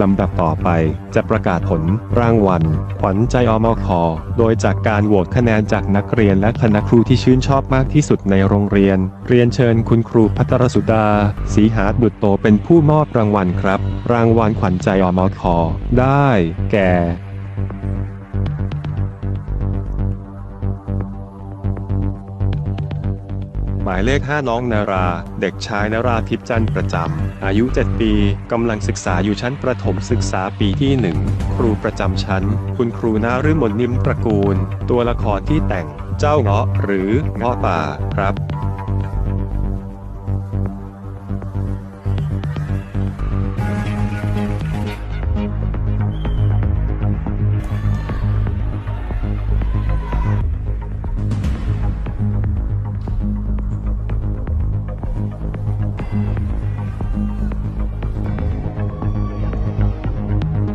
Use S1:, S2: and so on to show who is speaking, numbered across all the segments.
S1: ลำดับต่อไปจะประกาศผลรางวัลขวัญใจอมคอโดยจากการโหวตคะแนนจากนักเรียนและคณะครูที่ชื่นชอบมากที่สุดในโรงเรียน เรียนเชิญคุณครูพัทรสุดาศรีหาดุจโตเป็นผู้มอบรางวัลครับ รางวัลขวัญใจอมคอได้ แก่ หมายเลข 5 น้องนารา เด็กชายนาราทิพย์จันทร์ประจำ อายุ 7 ปี กำลังศึกษาอยู่ชั้นประถมศึกษาปีที่ 1 ครูประจำชั้น คุณครูนาฤมลนิมตระกูล ตัวละครที่แต่ง เจ้าเงาะหรือเงาะป่าครับ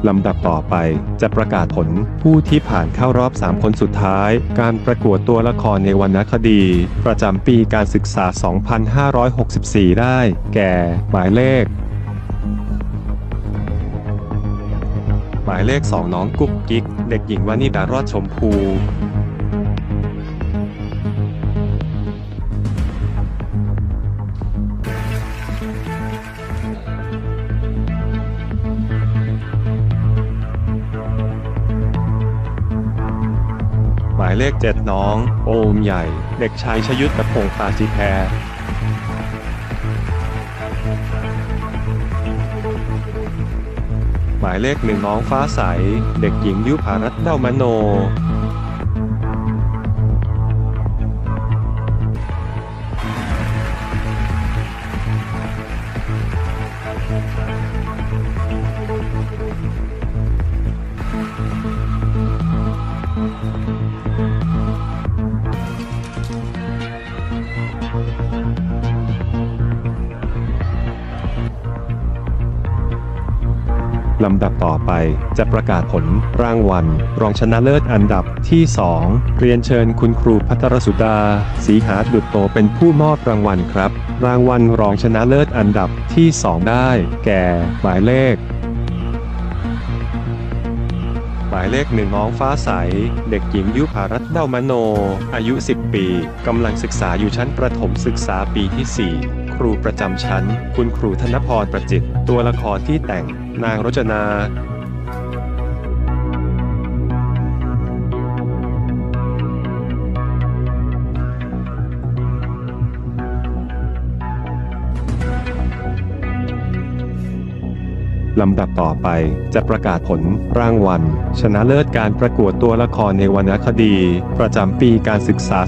S1: ลำดับต่อไป จะประกาศผลผู้ที่ผ่านเข้ารอบ 3 คนสุดท้าย การประกวดตัวละครในวรรณคดี ประจำปีการศึกษา 2564 ได้ แก่ หมายเลข หมายเลข 2 น้องกุ๊กกิ๊ก เด็กหญิงวานิดารอดชมพู เลข 7 น้อง โอมใหญ่ เด็กชายชยุทธพงษ์ปาสิแพรหมายเลขหนึ่งน้องฟ้าใส เด็กหญิงยุภารัตน์เด้ามโน ลำดับต่อไป จะประกาศผลรางวัล รองชนะเลิศอันดับที่ 2 เรียนเชิญคุณครูพัทรสุดาศรีหาดุจโตเป็นผู้มอบรางวัลครับ รางวัลรองชนะเลิศอันดับที่ 2 ได้ แก่หมายเลข หมายเลขหนึ่งน้องฟ้าใส เด็กหญิงยุพารัตน์เดามโน อายุ 10 ปี กำลังศึกษาอยู่ชั้นประถมศึกษาปีที่ 4 ครูประจำชั้น คุณครูธนพรประจิต ตัวละครที่แต่ง นางรจนา ลำดับต่อไปจะประกาศผลรางวัล ชนะเลิศการประกวดตัวละครในวรรณคดี ประจำปีการศึกษา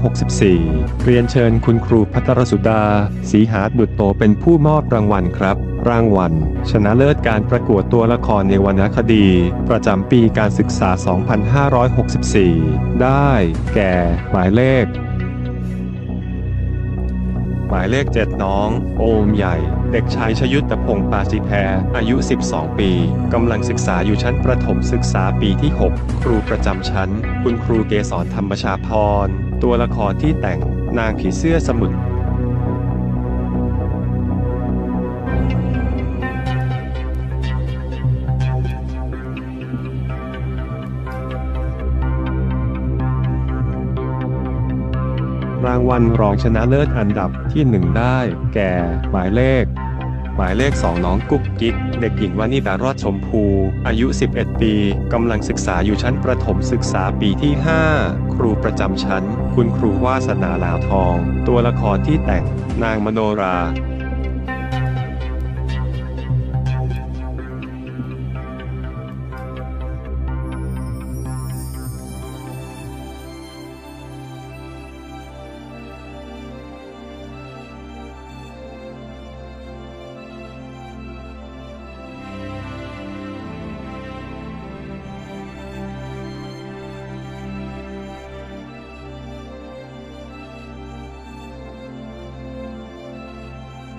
S1: 2564 เรียนเชิญคุณครูพัทรสุดาศรีหาดุจโตเป็นผู้มอบรางวัลครับ รางวัล ชนะเลิศการประกวดตัวละครในวรรณคดี ประจำปีการศึกษา 2564 ได้ แก่ หมายเลข หมายเลข7น้อง โอมใหญ่ เด็กชายชยุทธพงษ์ปาจิแพรอายุ 12 ปีกำลังศึกษาอยู่ชั้นประถมศึกษาปีที่ 6 ครูประจำชั้น คุณครูเกษรธรรมชาพร ตัวละครที่แต่งนางผีเสื้อสมุทร รางวัลรองชนะเลิศอันดับที่ 1 ได้ แก่ หมายเลข หมายเลข 2 น้องกุ๊กกิ๊ก เด็กหญิงวานิดารอดชมพู อายุ 11 ปีกำลังศึกษาอยู่ชั้นประถมศึกษาปีที่ 5 ครูประจำชั้น คุณครูวาสนาลาวทอง ตัวละครที่แต่ง นางมโนรา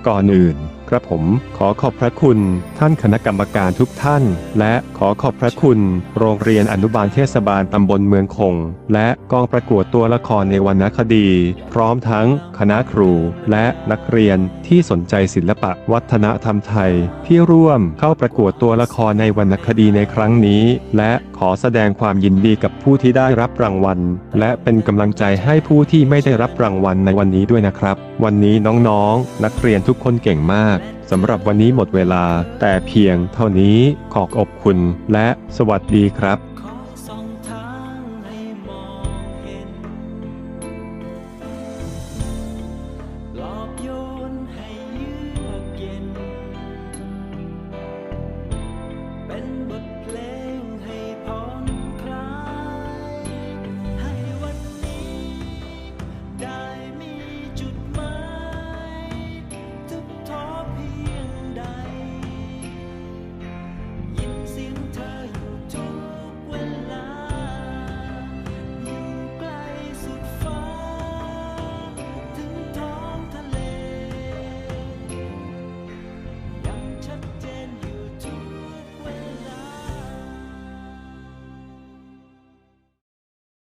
S1: ก่อนอื่นกระผมขอขอบพระคุณท่านคณะกรรมการทุกท่าน และขอขอบพระคุณ โรงเรียนอนุบาลเทศบาลตำบลเมืองคง และกองประกวดตัวละครในวรรณคดี พร้อมทั้งคณะครูและนักเรียนที่สนใจศิลปะวัฒนธรรมไทย ที่ร่วมเข้าประกวดตัวละครในวรรณคดีในครั้งนี้ และขอแสดงความยินดีกับผู้ที่ได้รับรางวัล และเป็นกำลังใจให้ผู้ที่ไม่ได้รับรางวัลในวันนี้ด้วยนะครับ วันนี้น้องๆนักเรียนทุกคนเก่งมากสำหรับวันนี้หมดเวลา แต่เพียงเท่านี้ขอขอบคุณ และสวัสดีครับ